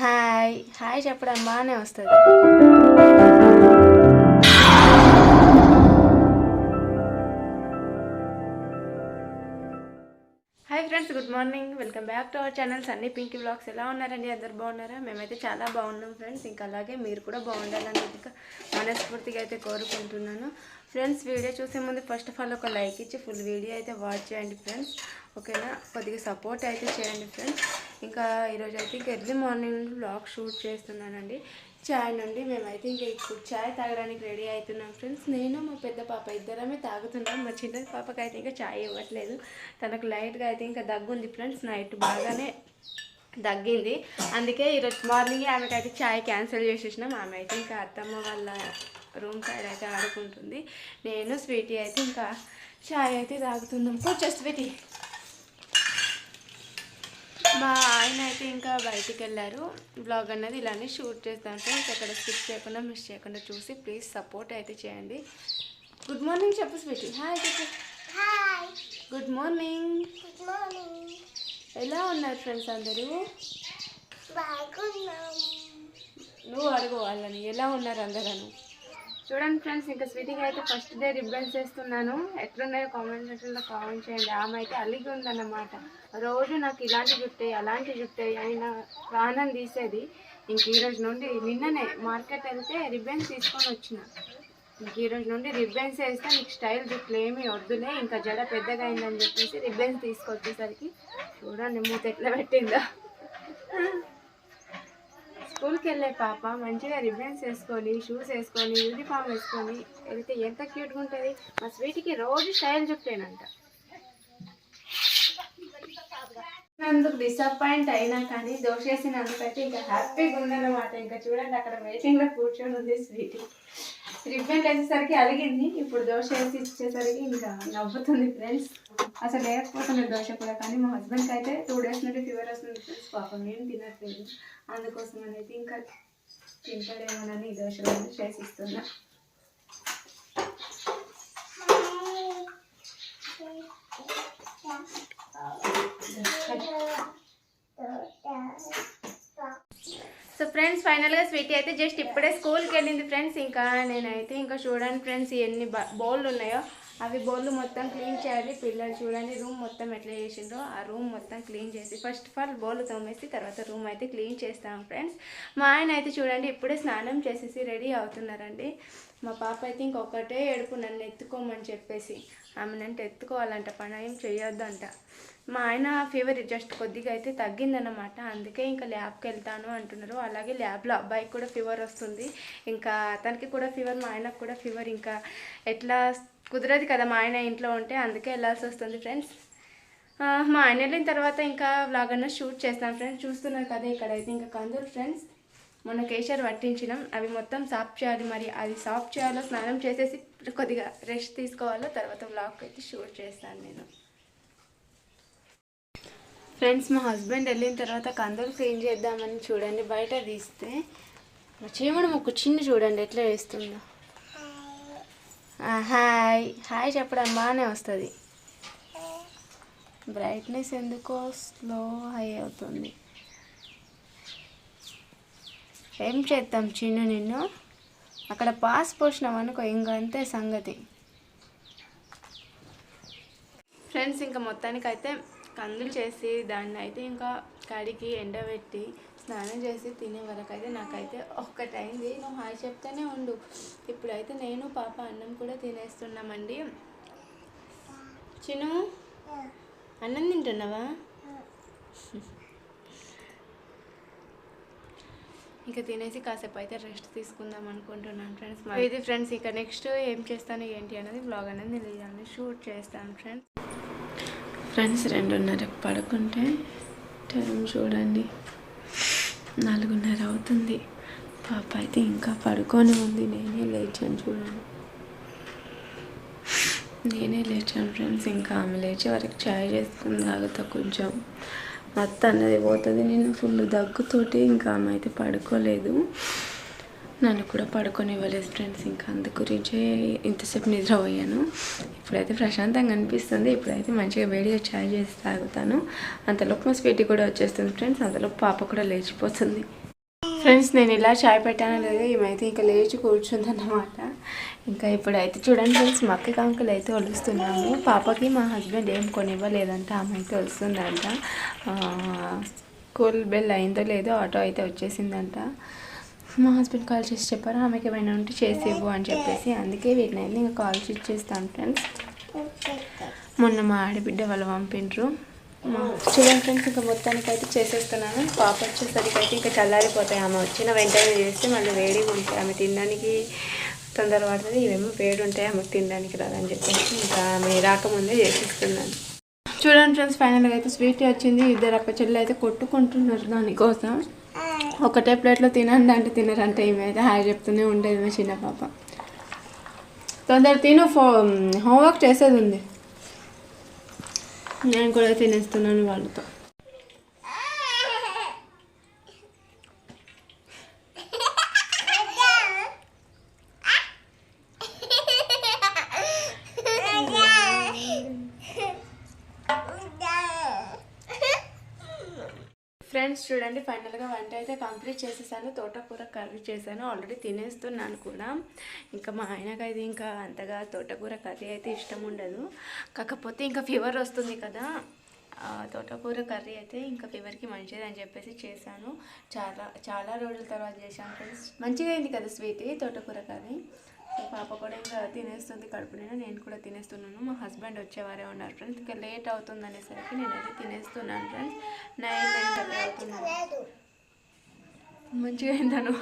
Hi. Hi చెప్పడం బాగానే వస్తుంది. Hi friends good morning. Welcome back to our channels అన్ని పింకీ బ్లాగ్స్. ఎలా ఉన్నారండి? అందరు బాగున్నారా? మేమైతే చాలా బాగున్నాం ఫ్రెండ్స్. ఇంకా అలాగే మీరు కూడా బాగుండాలని మనస్ఫూర్తిగా అయితే కోరుకుంటున్నాను. ఫ్రెండ్స్ వీడియో చూసే ముందు ఫస్ట్ ఆఫ్ ఆల్ ఒక లైక్ ఇచ్చి ఫుల్ వీడియో అయితే వాచ్ చేయండి ఫ్రెండ్స్. ఓకేనా? కొద్దిగా సపోర్ట్ అయితే చేయండి ఫ్రెండ్స్. ఇంకా ఈరోజు అయితే ఇంకా ఎర్లీ మార్నింగ్ నుండి బ్లాగ్ షూట్ చేస్తున్నానండి. చాయ్ నుండి మేమైతే ఇంకా ఇప్పుడు చాయ్ తాగడానికి రెడీ అవుతున్నాం ఫ్రెండ్స్ నేను మా పెద్ద పాప ఇద్దరమే తాగుతున్నాం. మా చిన్న పాపకి అయితే ఇంకా చాయ్ ఇవ్వట్లేదు. తనకు లైట్గా అయితే ఇంకా దగ్గుంది ఫ్రెండ్స్ నైట్ బాగానే దగ్గింది. అందుకే ఈరోజు మార్నింగ్ ఆమెకైతే ఛాయ్ చాయ్ క్యాన్సిల్ చేసేసినాం. ఆమె అయితే ఇంకా అత్తమ్మ వాళ్ళ రూమ్ సైడ్ అయితే ఆడుకుంటుంది. నేను స్వీటీ అయితే ఇంకా చాయ్ అయితే తాగుతున్నాం. కూర్చో స్వీటీ మా ఆయన అయితే ఇంకా బయటికి వెళ్ళారు బ్లాగ్ అన్నది ఇలానే షూట్ చేస్తాను ఫ్రెండ్స్. ఎక్కడ స్కిప్ చేయకుండా మిస్ చేయకుండా చూసి ప్లీజ్ సపోర్ట్ అయితే చేయండి. గుడ్ మార్నింగ్ చెప్పు స్వీటీ. హాయ్ చెప్పు. గుడ్ మార్నింగ్ ఎలా ఉన్నారు ఫ్రెండ్స్ అందరూ? నువ్వు అడుగు వాళ్ళని. ఎలా ఉన్నారు అందరూ? చూడండి ఫ్రెండ్స్ ఇంకా స్వీటింగ్ అయితే ఫస్ట్ డే రిబ్బన్స్ వేస్తున్నాను. ఎట్లున్నాయో కామెంట్ సెక్షన్లో కామెంట్ చేయండి. ఆమె అయితే అలిగి ఉందన్నమాట. రోజు నాకు ఇలాంటి జుట్టే అలాంటి జుట్టే అని నా ప్రాణం తీసేది. ఇంక ఈరోజు నుండి నిన్ననే మార్కెట్ వెళ్తే రిబ్బన్స్ తీసుకొని వచ్చిన. ఇంక ఈరోజు నుండి రిబ్బన్స్ వేస్తే నీకు స్టైల్ జుట్లు ఏమీ వద్దులే ఇంకా జడ పెద్దగా అయిందని చెప్పేసి రిబ్బన్స్ తీసుకొచ్చేసరికి చూడండి మూత ఎట్లా పెట్టిందో. స్కూల్కి వెళ్ళే పాప మంచిగా రిబ్బన్స్ వేసుకొని షూస్ వేసుకొని యూనిఫామ్ వేసుకొని వెళ్తే ఎంత క్యూట్గా ఉంటుంది. మా స్వీట్కి రోజు స్టైల్ చుట్టేనంట అందుకు డిసప్పాయింట్ అయినా కానీ దోశ వేసినందుకైతే ఇంకా హ్యాపీగా ఉందన్నమాట ఇంకా చూడండి అక్కడ వెయిటింగ్లో కూర్చొని ఉంది స్వీట్. రిబ్బన్ వేసేసరికి అలిగింది. ఇప్పుడు దోశ వేసి ఇచ్చేసరికి ఇంకా నవ్వుతుంది ఫ్రెండ్స్ అసలు లేకపోతుంది దోశ కూడా కానీ మా హస్బెండ్కి అయితే టూ డేస్ నుండి ఫీవర్ వస్తుంది ఫ్రెండ్స్ పాపం నేను తినట్లేదు. అందుకోసం అనేది ఇంకా తింటాడేమోనని ఈ చేసిస్తున్నా ఫ్రెండ్స్ ఫైనల్గా స్వీటీ అయితే జస్ట్ ఇప్పుడే స్కూల్కి వెళ్ళింది ఫ్రెండ్స్. ఇంకా నేనైతే ఇంకా చూడండి ఫ్రెండ్స్ ఎన్ని బౌళ్ళు ఉన్నాయో. అవి బోర్లు మొత్తం క్లీన్ చేయాలి. పిల్లలు చూడండి రూమ్ మొత్తం ఎట్లా చేసిండ్రో ఆ రూమ్ మొత్తం క్లీన్ చేసి ఫస్ట్ ఆఫ్ ఆల్ బోర్లు తోమేసి తర్వాత రూమ్ అయితే క్లీన్ చేస్తాం ఫ్రెండ్స్ మా ఆయన అయితే చూడండి ఇప్పుడే స్నానం చేసేసి రెడీ అవుతున్నారండి. మా పాప అయితే ఇంకొకటే ఏడుపు నన్ను ఎత్తుకోమని చెప్పేసి. ఆమె నన్ను ఎత్తుకోవాలంట పని ఏం చేయొద్దంట మా ఆయన ఫీవర్ జస్ట్ కొద్దిగా అయితే తగ్గిందనమాట అందుకే ఇంకా ల్యాబ్కి వెళ్తాను అంటున్నారు. అలాగే ల్యాబ్లో అబ్బాయికి కూడా ఫీవర్ వస్తుంది. ఇంకా అతనికి కూడా ఫీవర్ మా ఆయనకు కూడా ఫీవర్ ఇంకా ఎట్లా కుదరదు కదా మా ఆయన ఇంట్లో ఉంటే అందుకే వెళ్ళాల్సి వస్తుంది ఫ్రెండ్స్. మా ఆయన వెళ్ళిన తర్వాత ఇంకా వ్లాగ్ అన్న షూట్ చేస్తాను ఫ్రెండ్స్. చూస్తున్నారు కదా ఇక్కడైతే ఇంకా కందులు ఫ్రెండ్స్. మొన్న కేసర్ పట్టించినాం. అవి మొత్తం సాఫ్ చేయాలి మరి. అది సాఫ్ చేయాలో స్నానం చేసేసి కొద్దిగా రెస్ట్ తీసుకోవాలో తర్వాత వ్లాగ్ అయితే షూట్ చేస్తాను నేను. ఫ్రెండ్స్ మా హస్బెండ్ వెళ్ళిన తర్వాత కందులు క్లీన్ చేద్దామని చూడండి. బయట తీస్తే మా చీమడు ఒక చిన్న చూడండి ఎట్లా వేస్తుందో. హాయ్. హాయ్ చెప్పడం బాగానే వస్తుంది. బ్రైట్నెస్ ఎందుకో స్లో హై అవుతుంది. ఏం చేద్దాం చిన్ను నిన్ను? అక్కడ పాస్ పోసినాం అనుకో ఇంకా అంతే సంగతి. ఫ్రెండ్స్ ఇంకా మొత్తానికి అయితే కందులు చేసి దాన్ని అయితే ఇంకా కడిగి ఎండబెట్టి స్నానం చేసి తినే వరకు అయితే నాకైతే ఒక్కటైంది. నువ్వు హాయ్ చెప్తేనే ఉండు. ఇప్పుడైతే నేను పాప అన్నం కూడా తినేస్తున్నామండి. చిను అన్నం తింటున్నావా? ఇంకా తినేసి కాసేపు అయితే రెస్ట్ తీసుకుందాం అనుకుంటున్నాను ఫ్రెండ్స్. ఇది ఫ్రెండ్స్ ఇక నెక్స్ట్ ఏం చేస్తాను ఏంటి అనేది బ్లాగ్ అనేది నేను షూట్ చేస్తాను ఫ్రెండ్స్. ఫ్రెండ్స్ రెండున్నరకు పడుకుంటే టైం చూడండి. నాలుగున్నర అవుతుంది. పాప అయితే ఇంకా పడుకొని ఉంది. నేనే లేచాను చూడండి. నేనే లేచాను ఫ్రెండ్స్. ఇంకా ఆమె లేచే వరకు చాయ్ చేసుకుని తాగుతా కొంచెం. మత్తు అన్నది పోతుంది. నేను ఫుల్ దగ్గుతోటి ఇంకా ఆమె అయితే పడుకోలేదు. నన్ను కూడా పడుకొని ఇవ్వలేదు ఫ్రెండ్స్. ఇంకా అందు గురించే ఇంతసేపు నిద్రపోయాను. ఇప్పుడైతే ప్రశాంతంగా అనిపిస్తుంది. ఇప్పుడైతే మంచిగా వేడిగా చాయ్ చేసి తాగుతాను. అంతలోపు మా స్వీటీ కూడా వచ్చేస్తుంది ఫ్రెండ్స్. అంతలోపు పాప కూడా లేచిపోతుంది. ఫ్రెండ్స్ నేను ఇలా చాయ్ పెట్టానో లేదా ఏమైతే ఇంకా లేచి కూర్చుందన్నమాట. ఇంకా ఇప్పుడైతే చూడండి ఫ్రెండ్స్ మక్క కాంకులు అయితే వలుస్తున్నాము పాపకి మా హస్బెండ్ ఏం కొనివ్వలేదంట. ఆమె అయితే వస్తుందంట ఆ, స్కూల్ బెల్ అయిందో లేదో ఆటో అయితే వచ్చేసిందంట. మా హస్బెండ్ కాల్ చేసి చెప్పారు ఆమెకి ఏమైనా ఉంటే చేసి ఇవ్వు అని చెప్పేసి. అందుకే వీటినైతే ఇంకా కాల్ చేసి చేస్తాను ఫ్రెండ్స్. మొన్న మా ఆడబిడ్డ వాళ్ళు పంపిండ్రు. మా- చూడండి ఫ్రెండ్స్ ఇంకా మొత్తానికి అయితే చేసేస్తున్నాను. పాప వచ్చేసరికి అయితే ఇంకా చల్లారిపోతాయి. ఆమె వచ్చిన వెంటనే చేస్తే మళ్ళీ వేడిగా ఉంటాయి ఆమె తినడానికి తొందర పడుతుంది. ఇవేమో వేడి ఉంటాయి ఆమె తినడానికి రాదని చెప్పేసి ఇంకా ఆమె రాకముందే చేసేస్తున్నాను. చూడండి ఫ్రెండ్స్ ఫైనల్గా అయితే స్వీట్ వచ్చింది. ఇద్దరు అక్క చెల్లెలు అయితే కొట్టుకుంటున్నారు దానికోసం. ఒకటే ప్లేట్లో తినండి అంటే తినరంటే ఈమె అయితే హాయ్ చెప్తూనే ఉండేది మా చిన్న పాప. తొందర తిను ఫో హోంవర్క్ చేసేది ఉంది. నేను కూడా తినేస్తున్నాను వాళ్ళతో. ఫ్రెండ్స్ చూడండి ఫైనల్గా వంట అయితే కంప్లీట్ చేసేసాను. తోటకూర కర్రీ చేశాను. ఆల్రెడీ తినేస్తున్నాను కూడా. ఇంకా మా ఆయనకి అయితే ఇంకా అంతగా తోటకూర కర్రీ అయితే ఇష్టం ఉండదు. కాకపోతే ఇంకా ఫీవర్ వస్తుంది కదా. తోటకూర కర్రీ అయితే ఇంకా ఫీవర్కి మంచిది అని చెప్పేసి చేశాను. చాలా చాలా రోజుల తర్వాత చేశాను ఫ్రెండ్స్ మంచిగా అయింది కదా స్వీట్ తోటకూర కర్రీ? పాప కూడా ఇంకా తినేస్తుంది కడుపు నిండా నేను కూడా తినేస్తున్నాను. మా హస్బెండ్ వచ్చేవారే ఉన్నారు ఫ్రెండ్స్. ఇంకా లేట్ అవుతుంది అనేసరికి నేనైతే తినేస్తున్నాను ఫ్రెండ్స్. నైన్ నైన్ అవుతున్నాను మంచిగా అయిందను